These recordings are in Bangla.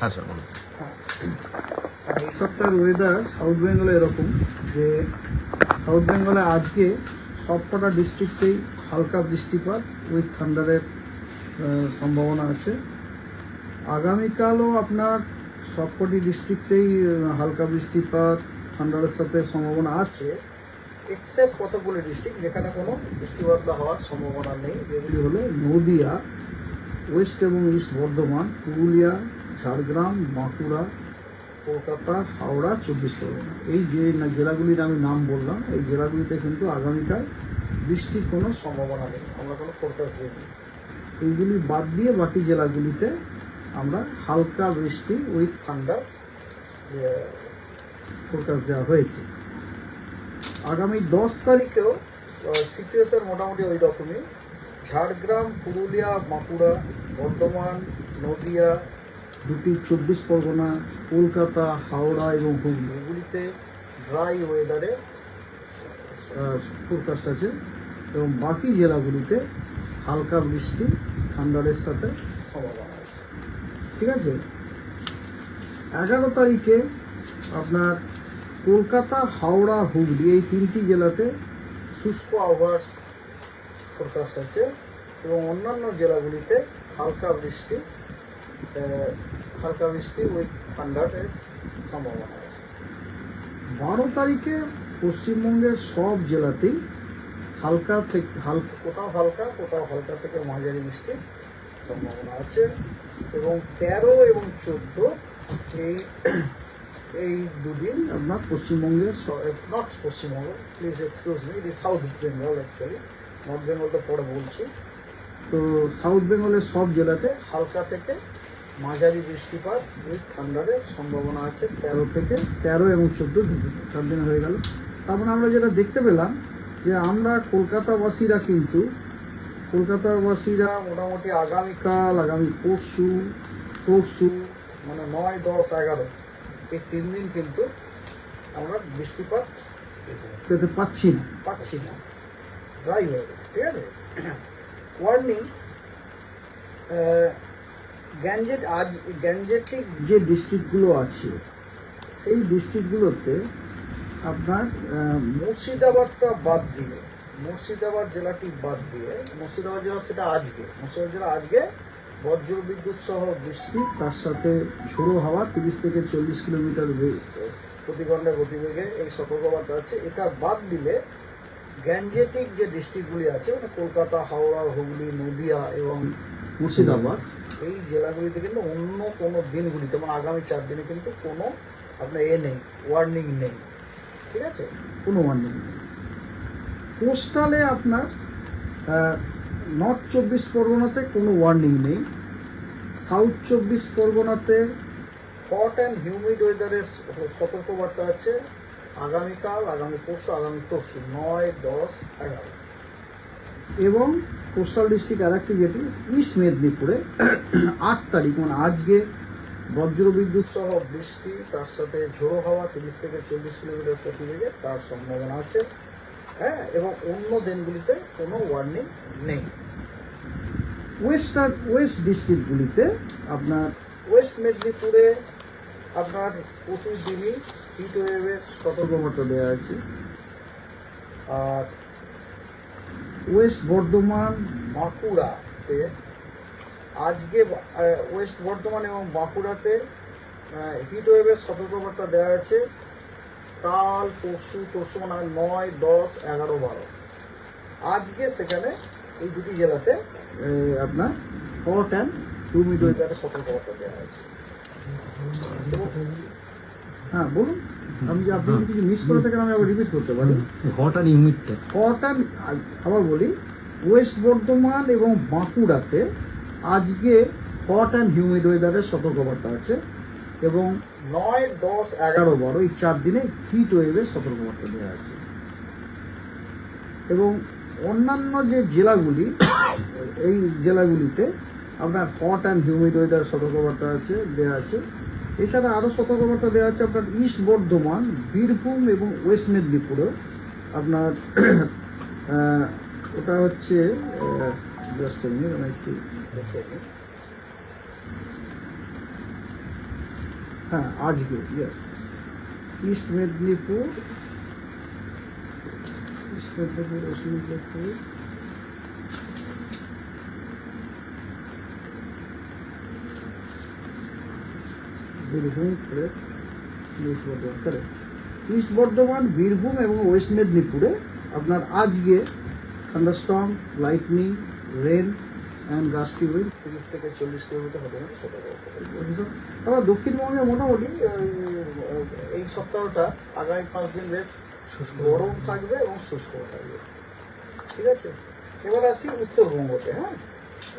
হ্যাঁ স্যার, বলুন। এই সপ্তাহের ওয়েদার সাউথ বেঙ্গলে এরকম যে সাউথ বেঙ্গলে আজকে সবকটা ডিস্ট্রিক্টেই হালকা বৃষ্টিপাত উইথ থান্ডারের সম্ভাবনা আছে। আগামীকালও আপনার সবকটি ডিস্ট্রিক্টেই হালকা বৃষ্টিপাত থান্ডারের সাথে সম্ভাবনা আছে এক্সেপ্ট কতগুলো ডিস্ট্রিক্ট যেখানে কোনো বৃষ্টিপাত হওয়ার সম্ভাবনা নেই। যেগুলি হলো নদিয়া ওয়েস্ট এবং ইস্ট বর্ধমান, পুরুলিয়া ঝাড়গ্রাম, বাঁকুড়া, কলকাতা, হাওড়া, চব্বিশ পরগনা। এই যে জেলাগুলির আমি নাম বললাম, এই জেলাগুলিতে কিন্তু আগামীকাল বৃষ্টির কোনো সম্ভাবনা নেই। আমরা কোনো ফোরকাস্ট দিইনি এইগুলি বাদ দিয়ে বাকি জেলাগুলিতে আমরা হালকা বৃষ্টি উইথ ঠান্ডার ফোরকাস্ট দেওয়া হয়েছে। আগামী দশ তারিখেও সিচুয়েশন মোটামুটি ওই রকমই। ঝাড়গ্রাম, পুরুলিয়া, বাঁকুড়া, বর্ধমান, নদিয়া দুটি চব্বিশ পরগনা, কলকাতা, হাওড়া এবং হুগলি। এগুলিতে ড্রাই ওয়েদারে ফোরকাস্ট আছে। এবং বাকি জেলাগুলিতে হালকা বৃষ্টি ঠান্ডারের সাথে সম্ভাবনা আছে ঠিক আছে? এগারো তারিখে আপনার কলকাতা, হাওড়া, হুগলি এই তিনটি জেলাতে শুষ্ক আবহাওয়ার ফোরকাস্ট আছে। এবং অন্যান্য জেলাগুলিতে হালকা বৃষ্টি হালকা বৃষ্টি উইথ ঠান্ডারের সম্ভাবনা আছে। বারো তারিখে পশ্চিমবঙ্গের সব জেলাতেই হালকা থেকে হালকা কোথাও হালকা কোথাও হালকা থেকে মাঝারি বৃষ্টির সম্ভাবনা আছে এবং তেরো এবং চোদ্দ এই এই দুদিন আপনার পশ্চিমবঙ্গের not Paschimbanga please excuse me it south Bengal actually north Bengal তো পরে বলছি। তো সাউথ বেঙ্গলের সব জেলাতে হালকা থেকে মাঝারি বৃষ্টিপাত উইথ থান্ডারের সম্ভাবনা আছে তেরো থেকে তেরো এবং চোদ্দ চার দিন হয়ে গেল। তার মানে আমরা যেটা দেখতে পেলাম যে আমরা কলকাতাবাসীরা কিন্তু, কলকাতাবাসীরা মোটামুটি আগামীকাল, আগামী পরশু পরশু মানে নয়, দশ, এগারো, এই তিন দিন কিন্তু আমরা বৃষ্টিপাত পেতে পাচ্ছি না। পাচ্ছি না। ড্রাই হয়ে ঠিক আছে? ওয়ার্নিং গ্যাঞ্জেট আজ গ্যাঞ্জেটিক যে ডিস্ট্রিক্টগুলো আছে সেই ডিস্ট্রিক্টগুলোতে আপনার মুর্শিদাবাদটা বাদ দিয়ে মুর্শিদাবাদ জেলাটি বাদ দিয়ে মুর্শিদাবাদ জেলা সেটা আজকে মুর্শিদাবাদ জেলা আজকে বজ্র বিদ্যুৎ সহ বৃষ্টি তার সাথে ঝোড়ো হাওয়া তিরিশ থেকে চল্লিশ কিলোমিটার প্রতি ঘণ্টা গতিবেগে এই সতর্কবার্তা আছে। এটা বাদ দিলে গ্যাঞ্জেটিক যে ডিস্ট্রিক্টগুলি আছে মানে কলকাতা হাওড়া হুগলি নদিয়া এবং মুর্শিদাবাদ এই জেলাগুলিতে কিন্তু অন্য কোনো দিনগুলিতে মানে আগামী চার দিনে কিন্তু কোনো আপনার এ নেই ওয়ার্নিং নেই, ঠিক আছে? কোনো ওয়ার্নিং নেই। পোস্টালে আপনার নর্থ চব্বিশ পরগনাতে কোনো ওয়ার্নিং নেই। সাউথ চব্বিশ পরগনাতে হট অ্যান্ড হিউমিড ওয়েদারের সতর্কবার্তা আছে। আগামীকাল, আগামী পরশু আগামী পরশু, নয়, দশ, এগারো। এবং কোস্টাল ডিস্ট্রিক্ট আর একটি যেটি, ইস্ট মেদিনীপুরে আট তারিখ মানে আজকে বজ্রবিদ্যুৎ সহ বৃষ্টি, তার সাথে ঝোড়ো হাওয়া তিরিশ থেকে চল্লিশ কিলোমিটার প্রতি বেগে তার সম্ভাবনা আছে। হ্যাঁ এবং অন্য দিনগুলিতে কোনো ওয়ার্নিং নেই। ওয়েস্টার্ন ওয়েস্ট ডিস্ট্রিক্টগুলিতে আপনার ওয়েস্ট মেদিনীপুরে আপনার প্রতিদিনই হিট ওয়েভের সতর্কবার্তা দেওয়া আছে। আর ওয়েস্ট বর্ধমান বাঁকুড়াতে। আজকে ওয়েস্ট বর্ধমান এবং বাঁকুড়াতে হিট ওয়েভের সতর্কবার্তা দেওয়া আছে কাল, পরশু পরশু মানে নয়, দশ, এগারো, বারো। আজকে সেখানে এই দুটি জেলাতে আপনার হট অ্যান্ড হিউমিড ওয়েদারের সতর্কবার্তা দেওয়া আছে হ্যাঁ বলুন। আমি যে আপনি কিছু মিস করে থাকেন আমি আবার রিপিট করতে পারি। হট আর ইউমিডটা হট অ্যান্ড আবার বলি ওয়েস্ট বর্ধমান এবং বাঁকুড়াতে আজকে হট অ্যান্ড হিউমিড ওয়েদারের সতর্কবার্তা আছে এবং নয় দশ এগারো বারো এই চার দিনে হিট ওয়েভের সতর্কবার্তা দেওয়া আছে। এবং অন্যান্য যে জেলাগুলি এই জেলাগুলিতে আপনার হট অ্যান্ড হিউমিড ওয়েদার সতর্কবার্তা আছে দেওয়া আছে। এছাড়া আরও সতর্কবার্তা দেওয়া আছে আপনার ইস্ট বর্ধমান, বীরভূম এবং ওয়েস্ট মেদিনীপুরেও। আপনার ওটা হচ্ছে জাস্ট হ্যাঁ আজকে yes east Medinipur east Medinipur, west Medinipur. Birbhum correct, east Bardhaman correct। East Bardhaman Birbhum এবং ওয়েস্ট মেদিনীপুরে আপনার আজকে thunderstorm lightning rain and gusty wind তিরিশ থেকে চল্লিশ কিলোমিটার হতে পারে সেটা আমরা দক্ষিণবঙ্গে মোটামুটি এই সপ্তাহটা আগামী পাঁচ দিন বেশ গরম থাকবে এবং শুষ্ক থাকবে। ঠিক আছে? এবার আসি উত্তরবঙ্গতে হ্যাঁ?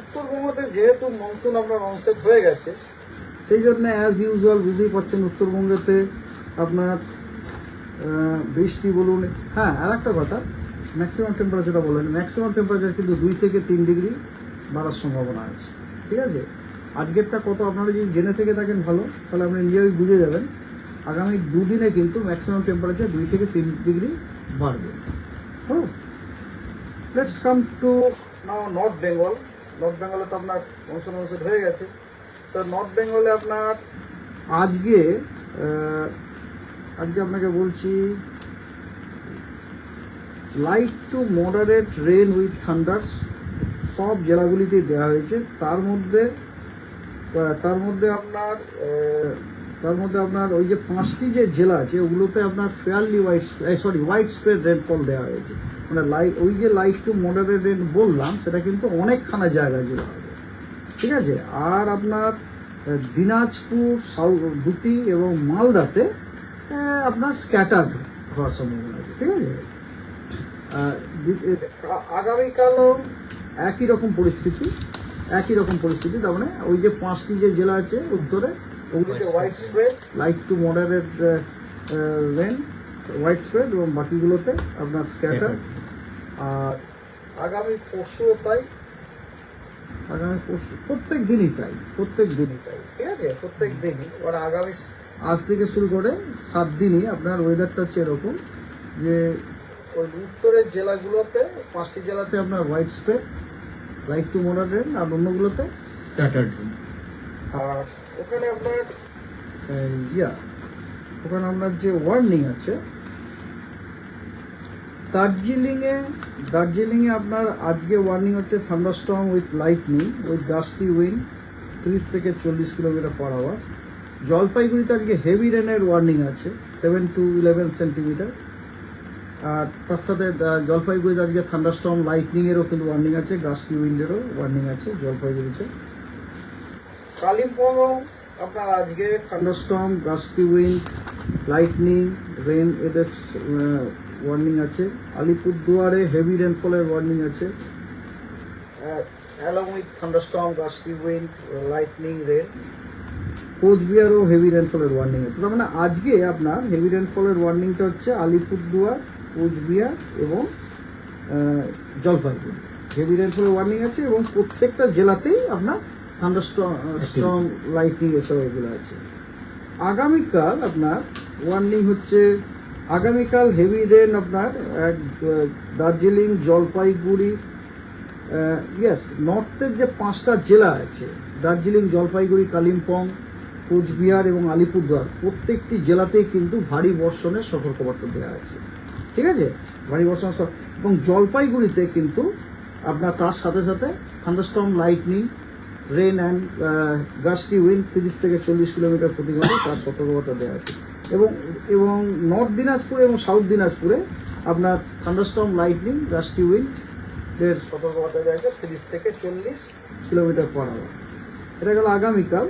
উত্তরবঙ্গতে যেহেতু মনসুন আপনার অনসেট হয়ে গেছে সেই জন্য অ্যাজ ইউজুয়াল বুঝতেই পারছেন উত্তরবঙ্গেতে আপনার বৃষ্টি বলুন হ্যাঁ আর একটা কথা ম্যাক্সিমাম টেম্পারেচারটা বললেন ম্যাক্সিমাম টেম্পারেচার কিন্তু দুই থেকে তিন ডিগ্রি বাড়ার সম্ভাবনা আছে, ঠিক আছে? আজকেরটা কত আপনারা যদি জেনে থেকে থাকেন ভালো, তাহলে আপনি নিজেই বুঝে যাবেন। আগামী দুদিনে কিন্তু ম্যাক্সিমাম টেম্পারেচার দুই থেকে তিন ডিগ্রি বাড়বে। হ্যাঁ let's come to now north Bengal north বেঙ্গলে তো আপনার মনসুন মনসুন হয়ে গেছে। তো নর্থ বেঙ্গলে আপনার আজকে আজকে আপনাকে বলছি light to moderate rain with thunders সব জেলাগুলিতেই দেওয়া হয়েছে। তার মধ্যে তার মধ্যে আপনার তার মধ্যে আপনার ওই যে পাঁচটি যে জেলা আছে, ওগুলোতে আপনার fairly wide sorry widespread rainfall দেওয়া হয়েছে। মানে লাইট ওই যে লাইট টু মডারেট রেন বললাম, সেটা কিন্তু অনেকখানা জায়গা জুড়ে ঠিক আছে? আর আপনার দিনাজপুর দুটি এবং মালদাতে আপনার স্ক্যাটার্ড হওয়ার সম্ভাবনা আছে ঠিক আছে? আগামীকালও একই রকম পরিস্থিতি একই রকম পরিস্থিতি তার মানে ওই যে পাঁচটি যে জেলা আছে উত্তরে ওগুলোতে widespread light to moderate rain widespread এবং বাকিগুলোতে আপনার স্ক্যাটার আর আগামী পরশুও তাই। আগামী পরশু প্রত্যেক দিনই তাই প্রত্যেক দিনই তাই ঠিক আছে? প্রত্যেক দিনই। এবার আগামী আজ থেকে শুরু করে সাত দিনই আপনার ওয়েদারটা হচ্ছে এরকম যে ওই উত্তরের জেলাগুলোতে পাঁচটি জেলাতে আপনার widespread light to moderate আর অন্যগুলোতে স্ক্যাটার্ড আর ওখানে আপনার ইয়া ওখানে আপনার যে ওয়ার্নিং আছে দার্জিলিংয়ে দার্জিলিংয়ে আপনার আজকে ওয়ার্নিং হচ্ছে thunderstorm with lightning with gusty wind তিরিশ থেকে চল্লিশ কিলোমিটার পার আওয়ার জলপাইগুড়িতে আজকে হেভি রেনের ওয়ার্নিং আছে সেভেন টু ইলেভেন সেন্টিমিটার আর তার সাথে জলপাইগুড়িতে আজকে থান্ডারস্টর্ম লাইটনিংয়েরও কিন্তু ওয়ার্নিং আছে গাস্টি উইন্ডেরও ওয়ার্নিং আছে জলপাইগুড়িতে। কালিম্পং আপনার আজকে thunderstorm gusty wind lightning rain এদের ওয়ার্নিং আছে। আলিপুরদুয়ারে হেভি রেনফলের ওয়ার্নিং আছে। Along with thunderstorm gusty wind lightning rain কোচবিহারও heavy রেনফলের ওয়ার্নিং আছে। তার মানে আজকে আপনার হেভি রেনফলের ওয়ার্নিংটা হচ্ছে আলিপুরদুয়ার কোচবিহার এবং জলপাইগুড়ি। হেভি রেনফলের ওয়ার্নিং আছে এবং প্রত্যেকটা জেলাতেই আপনার থান্ডারস্টর্ম লাইটিং এসব এগুলো আছে। আগামীকাল আপনার ওয়ার্নিং হচ্ছে আগামীকাল হেভি রেন আপনার এক, দার্জিলিং জলপাইগুড়ি ইয়াস নর্থের যে পাঁচটা জেলা আছে দার্জিলিং জলপাইগুড়ি কালিম্পং কোচবিহার এবং আলিপুরদুয়ার প্রত্যেকটি জেলাতেই কিন্তু ভারী বর্ষণের সতর্কবার্তা দেওয়া আছে। ঠিক আছে? ভারী বর্ষণ এবং জলপাইগুড়িতে কিন্তু আপনার তার সাথে সাথে thunderstorm lightning rain and gusty wind তিরিশ থেকে চল্লিশ কিলোমিটার প্রতি ঘণ্টা তার সতর্কবার্তা দেওয়া আছে। এবং এবং নর্থ দিনাজপুরে এবং সাউথ দিনাজপুরে আপনার থান্ডারস্টর্ম, লাইটনিং রাস্টি উইন্ড এর সতর্কবার্তা দেওয়া তিরিশ থেকে চল্লিশ কিলোমিটার পার আওয়ার এটা গেল আগামীকাল।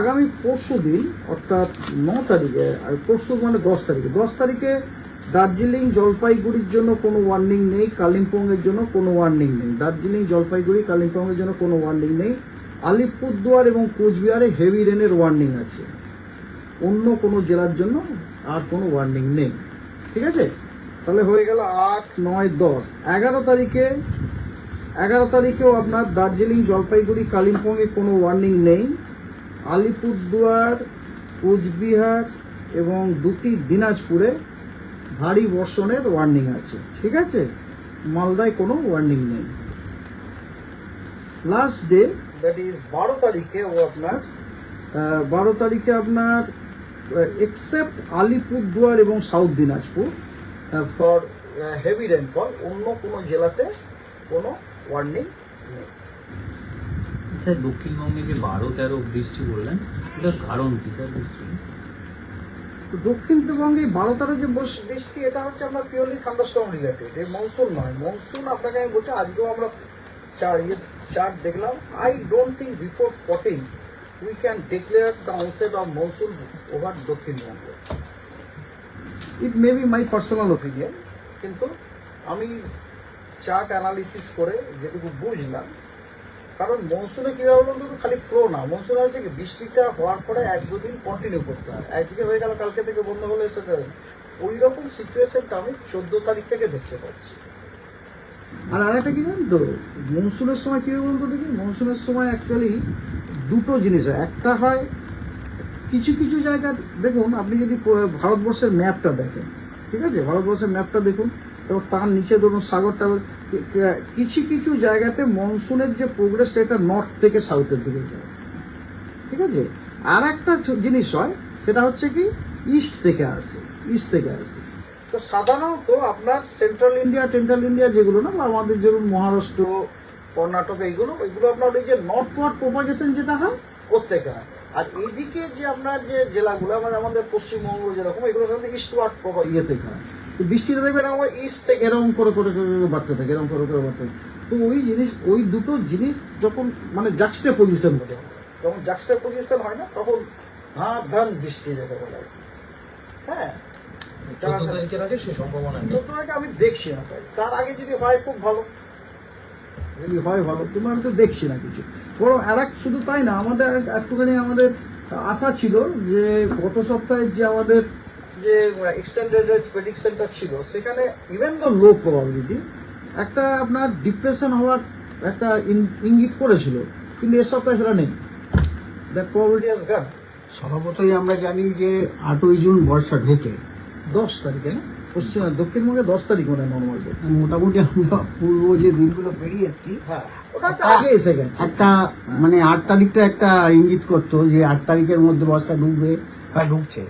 আগামী পরশু দিন, অর্থাৎ ন তারিখে পরশু মানে দশ তারিখে। দশ তারিখে দার্জিলিং জলপাইগুড়ির জন্য কোনো ওয়ার্নিং নেই, কালিম্পংয়ের জন্য কোনো ওয়ার্নিং নেই। দার্জিলিং, জলপাইগুড়ি, কালিম্পংয়ের জন্য কোনো ওয়ার্নিং নেই। আলিপুরদুয়ার এবং কোচবিহারে হেভি রেনের ওয়ার্নিং আছে। অন্য কোনো জেলার জন্য আর কোনো ওয়ার্নিং নেই। ঠিক আছে? তাহলে হয়ে গেল আট, নয়, দশ। এগারো তারিখে, এগারো তারিখেও আপনার দার্জিলিং, জলপাইগুড়ি, কালিম্পংয়ে কোনো ওয়ার্নিং নেই। আলিপুরদুয়ার, কোচবিহার এবং দুটি দিনাজপুরে ভারী বর্ষণের ওয়ার্নিং আছে। ঠিক আছে? মালদায় কোনো ওয়ার্নিং নেই। লাস্ট ডে দ্যাট ইজ বারো তারিখে ও আপনার বারো তারিখে আপনার এক্সেপ্ট আলিপুরদুয়ার এবং south Dinajpur for heavy rainfall অন্য কোনো জেলাতে কোনো ওয়ার্নিং নেই। স্যার দক্ষিণবঙ্গে যে বারো তেরো বৃষ্টি বললেন এটার কারণ কি স্যার দক্ষিণবঙ্গে বারো তেরো যে বৃষ্টি এটা হচ্ছে আমরা পিওরলি থান্ডারস্টর্ম রিলেটেড এই মনসুন নয়। মনসুন আপনাকে আমি বলছি আজকেও আমরা চার ইয়ে চার্ট দেখলাম। I don't think before fourteen we can declare the onset of monsoon over Dakshinbanga it may be my personal opinion কিন্তু আমি চার্ট অ্যানালিসিস করে যেটুকু বুঝলাম কারণ মনসুনে কীভাবে বলুন তো খালি ফ্লো না। মনসুনে হচ্ছে কি বৃষ্টিটা হওয়ার পরে এক দুদিন কন্টিনিউ করতে হয়। একদিকে হয়ে গেল কালকে থেকে বন্ধ হলে সেটা ওই রকম সিচুয়েশনটা আমি চোদ্দ তারিখ থেকে দেখতে পাচ্ছি। আর আরেকটা কি জানেন তো মনসুনের সময় কী বলুন তো দেখি? মনসুনের সময় অ্যাকচুয়ালি দুটো জিনিস হয়। একটা হয়, কিছু কিছু জায়গা, দেখুন, আপনি যদি ভারতবর্ষের ম্যাপটা দেখেন, ঠিক আছে? ভারতবর্ষের ম্যাপটা দেখুন, এবং তার নিচে ধরুন সাগরটা কিছু কিছু জায়গাতে মনসুনের যে প্রোগ্রেসটা এটা নর্থ থেকে সাউথের দিকে যায়। ঠিক আছে? আর একটা জিনিস হয়, সেটা হচ্ছে কি ইস্ট থেকে আসে ইস্ট থেকে আসে। তো সাধারণত আপনার সেন্ট্রাল ইন্ডিয়া টেন্ট্রাল ইন্ডিয়া যেগুলো না, বা আমাদের যেমন মহারাষ্ট্র কর্ণাটক এইগুলো ওইগুলো আপনার ওই যে নর্থ নর্থওয়ার্ড প্রোপাগেশন যেটা হয় ওর থেকে হয় আর এইদিকে যে আপনার যে জেলাগুলো মানে আমাদের পশ্চিমবঙ্গ যেরকম এগুলো সাধারণত ইস্টওয়ার্ড ইয়ে থেকে। হয় তো বৃষ্টিটা দেখবেন আমার ইস্ট থেকে এরকম করে করে করে বাড়তে থাকে এরকম করে করে বাড়তে থাকে। তো ওই জিনিস ওই দুটো জিনিস যখন মানে জাক্সটে পজিশন বলে যখন জাক্সটে পজিশন হয় না তখন হাত ধান বৃষ্টি যেটা বলা হয়। তারিখের আগে সে সম্ভাবনা আমি দেখছি না তাই। তার আগে যদি হয় খুব ভালো। যদি হয় ভালো। কিন্তু আমি তো দেখছি না কিছু। বরং আর এক শুধু তাই না আমাদের এক- একটুখানি আমাদের আশা ছিল যে গত সপ্তাহে যে আমাদের যে এক্সটেন্ডেড প্রেডিকশনটা ছিল সেখানে ইভেন দ্য লো প্রবাবিলিটি একটা আপনার ডিপ্রেশন হওয়ার একটা ইঙ্গিত করেছিল কিন্তু এ সপ্তাহে সেটা নেই। দ্য প্রবাবিলিটি হ্যাজ গান স্বভাবতই আমরা জানি যে আটই জুন বর্ষা ঢোকে। দশ তারিখে না? পশ্চিম দক্ষিণবঙ্গে দশ তারিখ মানে নর্মাল মোটামুটি আমরা পূর্ব যে দিনগুলো পেরিয়ে এসেছি হ্যাঁ ওটা আগে এসে গেছে। একটা মানে আট তারিখটা একটা ইঙ্গিত করতো যে আট তারিখের মধ্যে বর্ষা ঢুকবে বা ঢুকছে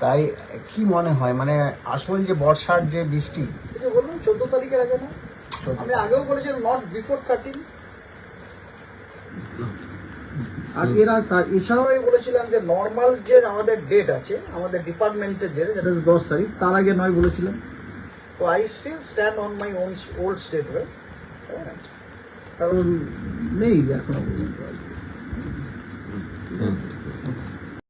তাই কি মনে হয় মানে আসল যে বর্ষার যে বৃষ্টি যে বললাম চোদ্দ তারিখের আগে না? আমি আগেও বলেছিলাম নট বিফোর থার্টিন আর এরা এছাড়াও আমি বলেছিলাম যে নর্মাল যে আমাদের ডেট আছে আমাদের ডিপার্টমেন্টের যে যেটা দশ তারিখ তার আগে নয় বলেছিলাম। তো I still stand on my own old statement কারণ নেই এখনও পর্যন্ত?